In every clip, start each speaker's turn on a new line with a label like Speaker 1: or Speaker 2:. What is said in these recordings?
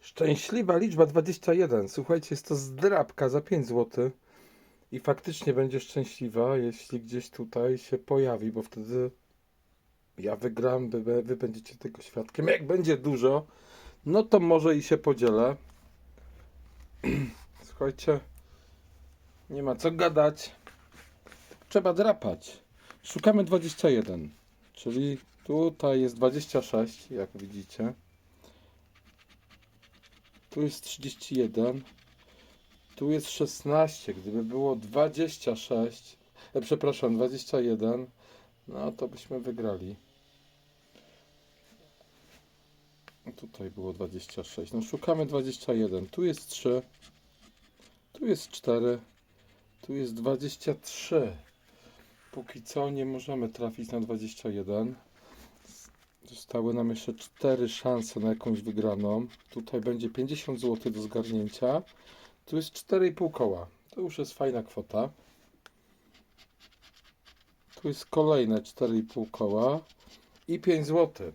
Speaker 1: Szczęśliwa liczba 21. Słuchajcie, jest to zdrabka za 5 zł. I faktycznie będzie szczęśliwa, jeśli gdzieś tutaj się pojawi, bo wtedy ja wygram, wy, wy będziecie tego świadkiem. Jak będzie dużo, no to może i się podzielę. Słuchajcie, nie ma co gadać. Trzeba drapać. Szukamy 21, czyli tutaj jest 26, jak widzicie. Tu jest 31. Tu jest 16. Gdyby było 26, e, przepraszam, 21, no to byśmy wygrali. Tutaj było 26. No szukamy 21. Tu jest 3. Tu jest 4. Tu jest 23. Póki co nie możemy trafić na 21. Zostały nam jeszcze 4 szanse na jakąś wygraną. Tutaj będzie 50 zł do zgarnięcia. Tu jest 4,5 koła. To już jest fajna kwota. Tu jest kolejne 4,5 koła i 5 zł.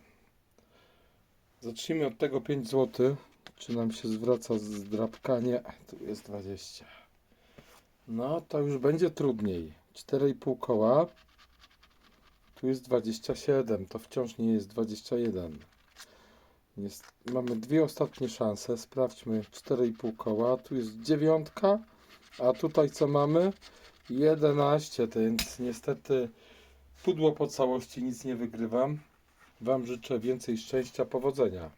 Speaker 1: Zacznijmy od tego 5 zł. Czy nam się zwraca z drapkanie? Tu jest 20. No to już będzie trudniej. 4,5 koła. Tu jest 27. To wciąż nie jest 21. Jest, mamy dwie ostatnie szanse. Sprawdźmy 4,5 koła. Tu jest dziewiątka, a tutaj co mamy? 11, więc niestety pudło po całości nic nie wygrywam. Wam życzę więcej szczęścia, powodzenia.